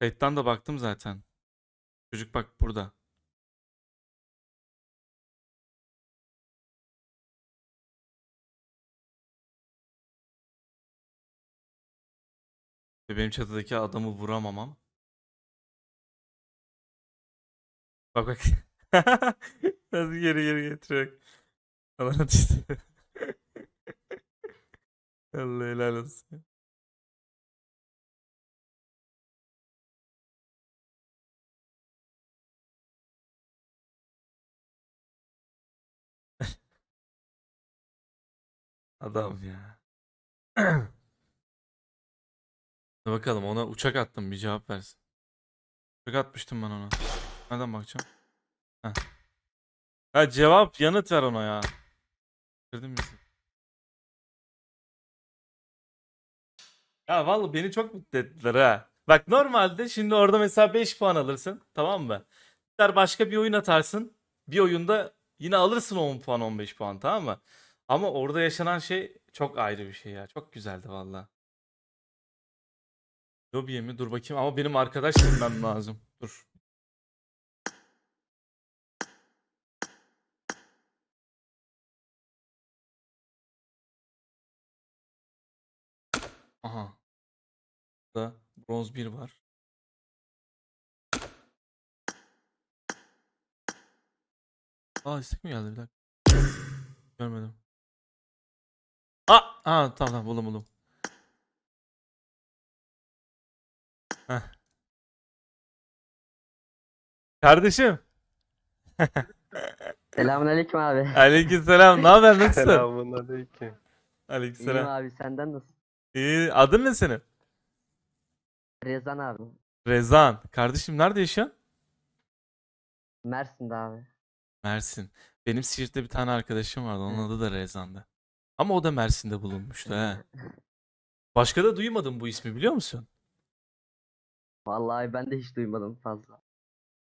Kayıttan da baktım zaten. Çocuk bak burada. Ve benim çatıdaki adamı vuramamam. Bak bak. Nasıl geri geri getiriyor. Allah işte. Allah helal olsun. Adam ya. Dur bakalım ona uçak attım bir cevap versin. Uçak atmıştım ben ona. Nereden bakacağım? Heh. Ha cevap yanıt ver ona ya. Gördün mü? Ya vallahi beni çok mutlu ettiler ha. Bak normalde şimdi orada mesela 5 puan alırsın tamam mı? Başka bir oyun atarsın. Bir oyunda yine alırsın 10 puan 15 puan tamam mı? Ama orada yaşanan şey çok ayrı bir şey ya. Çok güzeldi valla. Lobiye mi? Dur bakayım ama benim arkadaş bilmem lazım. Dur. Aha. Da bronz 1 var. Aa istek mi geldi bir dakika. Görmedim. Aa, tamam tamam buldum buldum. Heh. Kardeşim. Selamünaleyküm abi. Aleykümselam. Ne haber? Nasılsın? Selamun aleyküm. İyiyim Aleykümselam. abi senden nasıl? İyi. Adın ne senin? Rezan abi. Rezan. Kardeşim nerede yaşıyorsun? Mersin'de abi. Mersin. Benim Siirt'te bir tane arkadaşım vardı. Onun adı da Rezan'dı. Ama o da Mersin'de bulunmuştu he. Başka da duymadım bu ismi biliyor musun? Vallahi ben de hiç duymadım fazla.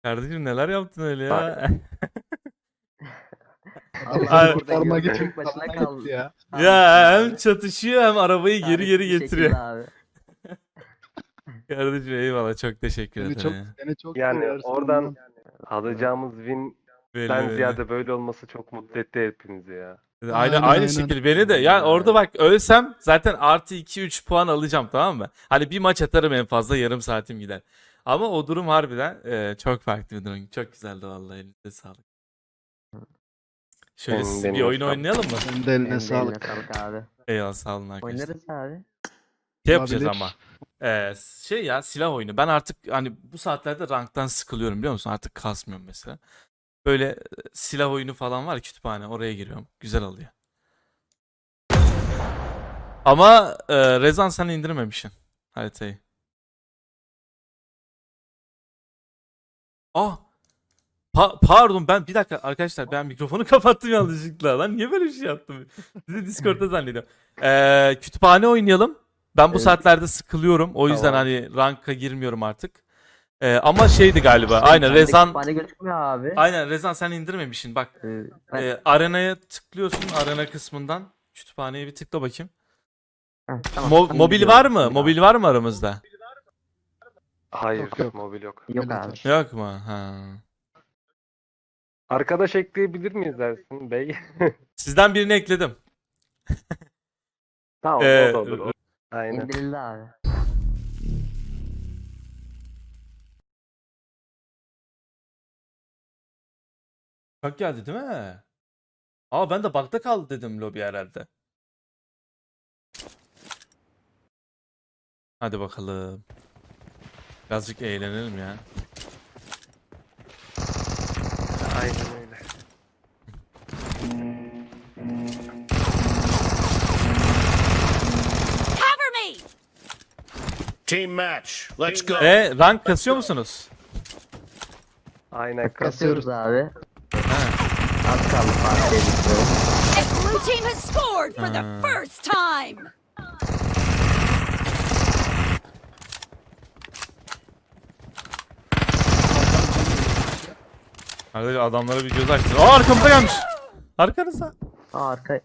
Kardeşim neler yaptın öyle ya? Allah Ay- burada Kurtarmak gördüm, için tek başına kaldı. gitti ya. ya hem çatışıyor hem arabayı geri geri getiriyor. Abi. Kardeşim eyvallah çok teşekkür Seni ederim. çok, seni çok Yani seversin oradan alacağımız win Belli, ben belli. ziyade böyle olması çok mutlu etti hepinizi ya. Aynı Aynen, aynı aynen. şekilde beni de ya orada bak ölsem zaten artı 2 3 puan alacağım tamam mı? Hani bir maç atarım en fazla yarım saatim gider. Ama o durum harbiden e, çok farklı bir durum. Çok güzeldi vallahi elinize sağlık. Şöyle siz bir oyun oynayalım mı? Senin de eline Eline sağlık. sağlık abi. Eyvallah sağ olun arkadaşlar. Oynarız abi. Şey yapacağız Olabilir. ama. Ee, şey ya silah oyunu. Ben artık hani bu saatlerde ranktan sıkılıyorum biliyor musun? Artık kasmıyorum mesela. Böyle e, silah oyunu falan var kütüphane oraya giriyorum. Güzel oluyor. Ama e, Rezan sen indirmemişsin haritayı. Ah! Pa- pardon ben bir dakika arkadaşlar ben mikrofonu kapattım yanlışlıkla lan niye böyle bir şey yaptım? Sizi Discord'da zannediyorum. Ee, kütüphane oynayalım. Ben bu Evet. saatlerde sıkılıyorum. O yüzden Tamam. hani ranka girmiyorum artık. Ee, ama şeydi galiba. Aynen Bende Rezan kütüphane gözükmüyor abi. Aynen Rezan sen indirmemişsin. Bak Ee, ben- e, arenaya tıklıyorsun arena kısmından. Kütüphaneye bir tıkla bakayım. Heh, tamam, Mo- tamam, mobil var mı? Mobil var mı aramızda? Hayır Yok, yok. mobil yok. Yok abi. Yok mu? Ha. Arkadaş ekleyebilir miyiz Ersin Bey? Sizden birini ekledim. tamam Ee, o da olur. o- Aynen. İndirildi abi. Bak geldi değil mi? Aa ben de bakta kaldı dedim lobi herhalde. Hadi bakalım. Birazcık eğlenelim ya. Aynen öyle. Cover me! Team match. Let's go. E rank kasıyor musunuz? Aynen Kasıyoruz abi. Az kaldı. The blue team has scored for the Uh. first time! Arkadaşlar adamlara bir göz açtı. Aa arkamda gelmiş. Arkanızda. Aa, arka.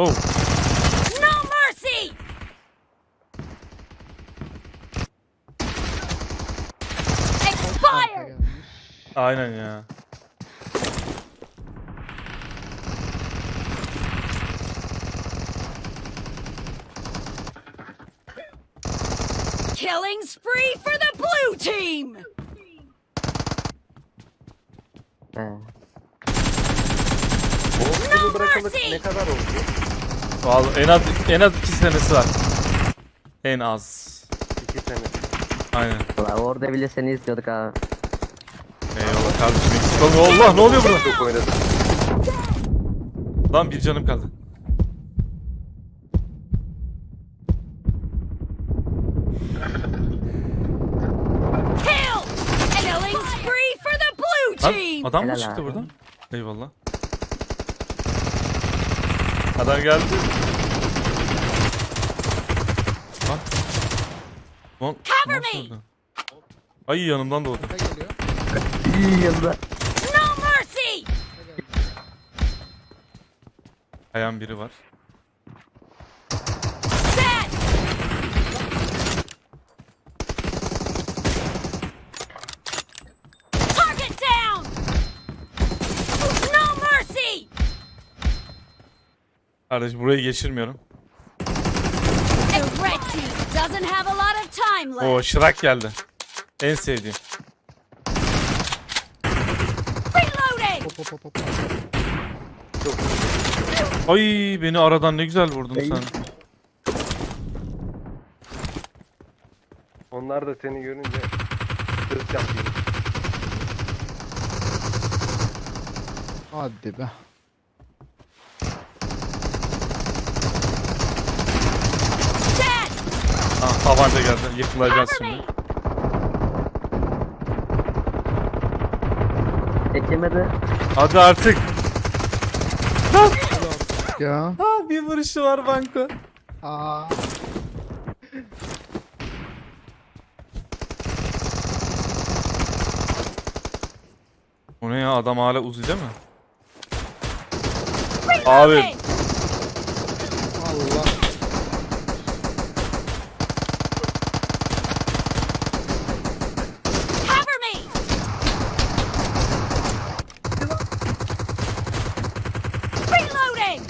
Oh. No mercy! Expired! Aynen ya. Killing spree for the blue team! He. Borçlu bırakalı mercy! ne kadar oldu? Vallahi en az en az iki senesi var. En az. İki sene. Aynen. Ulan orada bile seni izliyorduk abi. Eyvallah kardeşim eksik olma. Allah ne oluyor burada? Çok oynadım. Lan bir canım kaldı. Kill! Killing spree for the blue Lan team! adam mı Helal çıktı abi. buradan? Eyvallah. Adam geldi. Lan. Lan. Cover me! Ay yanımdan doğdu. İyi yanında. No mercy! Kayan biri var. Dead! Target down! No mercy! Kardeş burayı geçirmiyorum. Oo Şırak geldi. En sevdiğim. Ay beni aradan ne güzel vurdun sen. Onlar da seni görünce hırs yapıyor. Hadi be. Dead! Ha, tabanca geldi. Yıkılacağız şimdi. Geçemedi. Hadi artık. Ya. Ha, bir vuruşu var banko. Aa. O ne ya adam hala Uzi'de mi? Abi Reloading! Allah. Cover me! Reloading!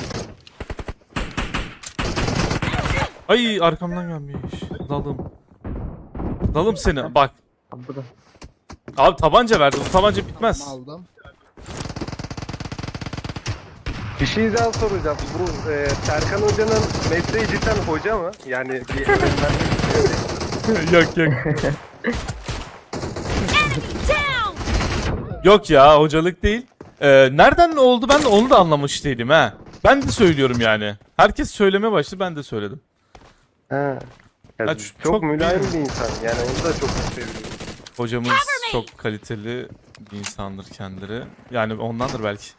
Ay arkamdan gelmiş. Dalım. Dalım seni. Bak. Abi bu da. Abi tabanca verdi. Bu tabanca bitmez. Aldım. Bir şey daha soracağım. Bu e, Serkan Hoca'nın mesleği cidden hoca mı? Yani bir yok yok. Yok ya hocalık değil. Ee, nereden oldu ben de onu da anlamış değilim ha. Ben de söylüyorum yani. Herkes söyleme başladı ben de söyledim. Ha. Ya, Ya çok, çok mülayim bir insan. Yani onu da çok seviyorum. Hocamız çok kaliteli bir insandır kendileri. Yani ondandır belki.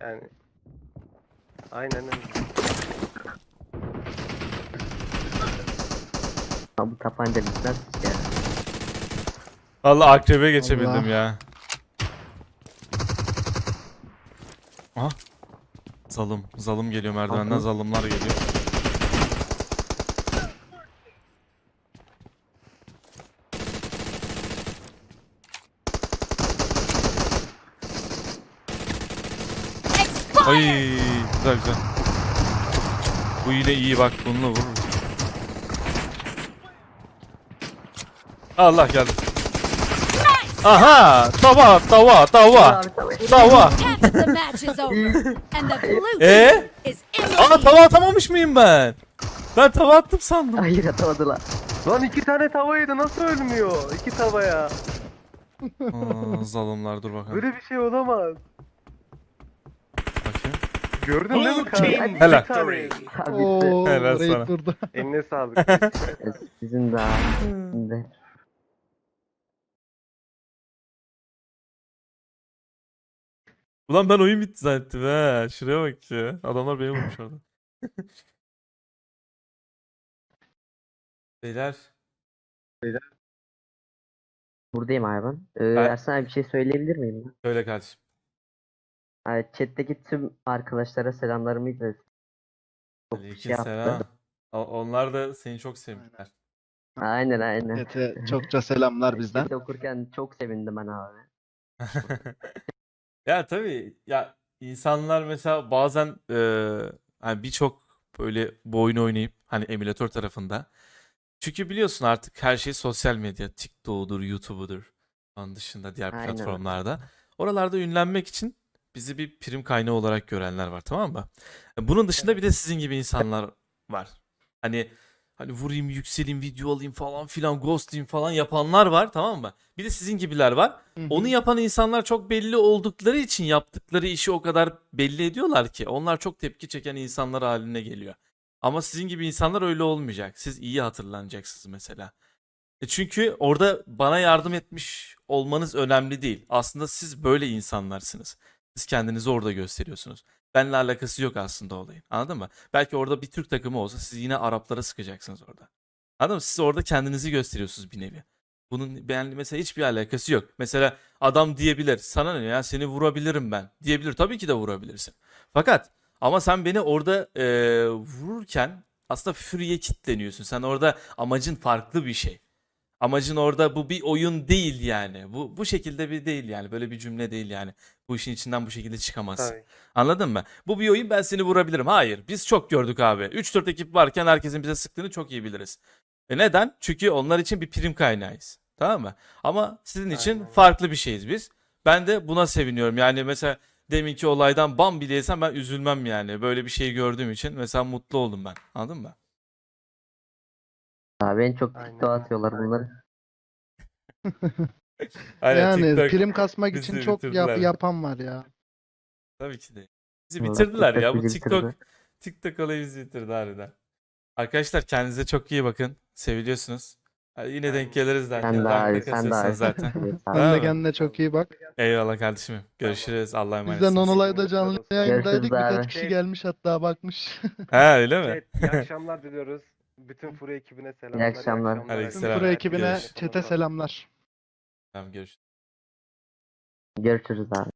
Yani. Aynen öyle. Bu tapanca bitmez ya. Allah akrebe geçebildim Allah. ya. Aha. Zalım. Zalım geliyor merdivenden Aha. zalımlar geliyor. Ay güzel güzel. Bu yine iyi bak bununla vurur. Allah geldi. Aha! Tava, tava, tava. Tava. Aa lead. tava atamamış mıyım ben? Ben tava attım sandım. Hayır atamadılar. Lan iki tane tavaydı nasıl ölmüyor? İki tava ya. Aa, zalimler dur bakalım. Böyle bir şey olamaz. Gördün değil mi Blue team Helal. victory. Abi bitti. Oo, Helal raid sana. durdu. Eline sağlık. Sizin de abi. Sizin de. Ulan ben oyun bitti zannettim he. Şuraya bak ya. Adamlar beni vurmuş orada. Beyler. Buradayım abi ben. Ee, Ben- Ersan abi bir şey söyleyebilir miyim? ben? Söyle kardeşim. Evet, chat'teki tüm arkadaşlara selamlarımı iletin. Çok bir şey yaptı. Aleykümselam. O- Onlar da seni çok sevdiler. Aynen aynen. Chat'e çokça selamlar bizden. Chat okurken çok sevindim ben abi. Ya tabii ya insanlar mesela bazen eee, hani birçok böyle bu oyunu oynayıp hani emülatör tarafında çünkü biliyorsun artık her şey sosyal medya TikTok'udur, YouTube'udur onun dışında diğer Aynen. platformlarda. Oralarda ünlenmek için bizi bir prim kaynağı olarak görenler var tamam mı? Bunun dışında bir de sizin gibi insanlar var. Hani hani vurayım, yükseleyim, video alayım falan filan, ghostlayayım falan yapanlar var tamam mı? Bir de sizin gibiler var. Hı hı. Onu yapan insanlar çok belli oldukları için yaptıkları işi o kadar belli ediyorlar ki onlar çok tepki çeken insanlar haline geliyor. Ama sizin gibi insanlar öyle olmayacak. Siz iyi hatırlanacaksınız mesela. E çünkü orada bana yardım etmiş olmanız önemli değil. Aslında siz böyle insanlarsınız. Siz kendinizi orada gösteriyorsunuz. Benle alakası yok aslında olayın. Anladın mı? Belki orada bir Türk takımı olsa siz yine Araplara sıkacaksınız orada. Anladın mı? Siz orada kendinizi gösteriyorsunuz bir nevi. Bunun ben mesela hiçbir alakası yok. Mesela adam diyebilir sana ne ya seni vurabilirim ben diyebilir. Tabii ki de vurabilirsin. Fakat ama sen beni orada eee, vururken aslında Fury'e kilitleniyorsun. Sen orada amacın farklı bir şey. Amacın orada bu bir oyun değil yani. Bu bu şekilde bir değil yani. Böyle bir cümle değil yani. Bu işin içinden bu şekilde çıkamazsın. Tabii. Anladın mı? Bu bir oyun ben seni vurabilirim. Hayır. Biz çok gördük abi. 3-4 ekip varken herkesin bize sıktığını çok iyi biliriz. E neden? Çünkü onlar için bir prim kaynağıyız. Tamam mı? Ama sizin için Aynen. farklı bir şeyiz biz. Ben de buna seviniyorum. Yani mesela deminki olaydan bam bile yesem ben üzülmem yani. Böyle bir şey gördüğüm için mesela mutlu oldum ben. Anladın mı? Abi en çok Aynen TikTok öyle, atıyorlar bunları. Aynen, yani TikTok prim kasmak bizi için çok yap- yapan var ya. tabii ki de. Bizi Vallahi bitirdiler ya. Bu bizi TikTok bitirdi. TikTok olayı bizi bitirdi harbiden. Arkadaşlar kendinize çok iyi bakın. Seviliyorsunuz. Hadi yine denk geliriz zaten. Sen de abi, sen de kasıyorsun abi. zaten. Sen de kendine çok iyi bak. Eyvallah kardeşim. Görüşürüz. Allah'a Biz de emanetsiniz. Nonolay'da canlı yayındaydık. abi. Birkaç kişi gelmiş hatta bakmış. Ha öyle mi? Evet, iyi akşamlar diliyoruz. Bütün Furu ekibine selamlar. iyi akşamlar. Aleykümselam. Bütün Pro ekibine Görüşürüz. çete selamlar. Tamam görüşürüz. Görüşürüz abi.